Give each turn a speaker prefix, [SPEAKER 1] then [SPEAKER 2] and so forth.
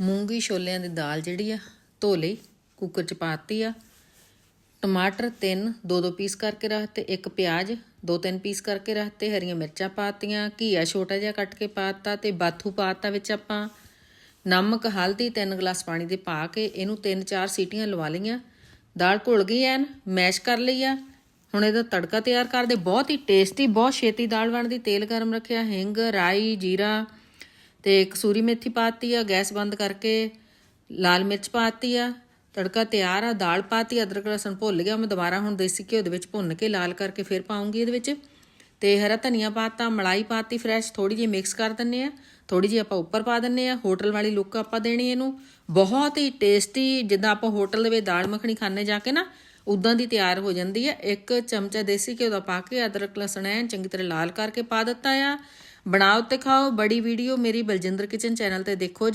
[SPEAKER 1] ਮੂੰਗੀ ਛੋਲਿਆਂ ਦੀ ਦਾਲ ਜਿਹੜੀ ਆ ਧੋ ਲਈ ਕੁੱਕਰ 'ਚ ਪਾਤੀ ਆ। ਟਮਾਟਰ ਤਿੰਨ, ਦੋ ਦੋ ਪੀਸ ਕਰਕੇ ਰੱਖਤੇ, ਇੱਕ ਪਿਆਜ਼, ਦੋ ਤਿੰਨ ਪੀਸ ਕਰਕੇ ਰੱਖਤੇ, ਹਰੀਆਂ ਮਿਰਚਾਂ ਪਾਤੀਆਂ, ਘੀਆ ਛੋਟਾ ਜਿਹਾ ਕੱਟ ਕੇ ਪਾਤਾ ਤੇ ਬਾਥੂ ਪਾਤਾ ਵਿੱਚ ਆਪਾਂ। ਨਮਕ, ਹਲਦੀ, ਤਿੰਨ ਗਲਾਸ ਪਾਣੀ ਦੇ ਪਾ ਕੇ ਇਹਨੂੰ ਤਿੰਨ ਚਾਰ ਸੀਟੀਆਂ ਲਵਾ ਲਈਆਂ। ਦਾਲ ਘੁਲ ਗਈ ਐਨ, ਮੈਸ਼ ਕਰ ਲਈ ਆ। ਹੁਣ ਇਹਦਾ ਤੜਕਾ ਤਿਆਰ ਕਰਦੇ। ਬਹੁਤ ਹੀ ਟੇਸਟੀ, ਬਹੁਤ ਛੇਤੀ ਦਾਲ ਬਣਦੀ। ਤੇਲ ਗਰਮ ਰੱਖਿਆ, ਹਿੰਗ, ਰਾਈ, ਜੀਰਾ ਤੇ ਕਸੂਰੀ ਮੇਥੀ ਪਾਤੀ ਆ, ਗੈਸ ਬੰਦ ਕਰਕੇ ਲਾਲ ਮਿਰਚ ਪਾਤੀ ਆ, ਤੜਕਾ ਤਿਆਰ ਆ, ਦਾਲ ਪਾਤੀ, ਅਦਰਕ ਲਸਣ ਭੁੱਲ ਗਿਆ, ਮੈਂ ਦੁਬਾਰਾ ਹੁਣ ਦੇਸੀ ਘਿਓ ਦੇ ਵਿੱਚ ਭੁੰਨ ਕੇ ਲਾਲ ਕਰਕੇ ਫਿਰ ਪਾਉਂਗੀ ਇਹਦੇ ਵਿੱਚ। ਤੇ ਹਰਾ ਧਨੀਆ ਪਾਤਾ, ਮਲਾਈ ਪਾਤੀ ਫਰੈਸ਼ ਥੋੜੀ ਜਿਹੀ ਮਿਕਸ ਕਰ ਦਿੰਨੇ ਆ ਥੋੜੀ ਜਿਹੀ ਆਪਾਂ ਉੱਪਰ ਪਾ ਦਿੰਨੇ ਆ, ਹੋਟਲ ਵਾਲੀ ਲੁੱਕ ਆਪਾਂ ਦੇਣੀ ਇਹਨੂੰ। ਬਹੁਤ ਹੀ ਟੇਸਟੀ ਜਿੱਦਾਂ ਆਪਾਂ ਹੋਟਲ ਦੇ ਵਿੱਚ ਦਾਲ ਮੱਖਣੀ ਖਾਣੇ ਜਾ ਕੇ ਨਾ ਉਦਾਂ ਦੀ ਤਿਆਰ ਹੋ ਜਾਂਦੀ ਹੈ ਇੱਕ ਚਮਚਾ ਦੇਸੀ ਘਿਓ ਦਾ ਪਾ ਕੇ ਅਦਰਕ, ਲਸਣ ਐਨ ਚੰਗੀ ਤਰ੍ਹਾਂ ਲਾਲ ਕਰਕੇ ਪਾ ਦਿੱਤਾ ਆ। ਬਣਾਓ ਤੇ ਖਾਓ। ਬੜੀ ਵੀਡੀਓ ਮੇਰੀ ਬਲਜਿੰਦਰ ਕਿਚਨ ਚੈਨਲ ਤੇ ਦੇਖੋ ਜੀ।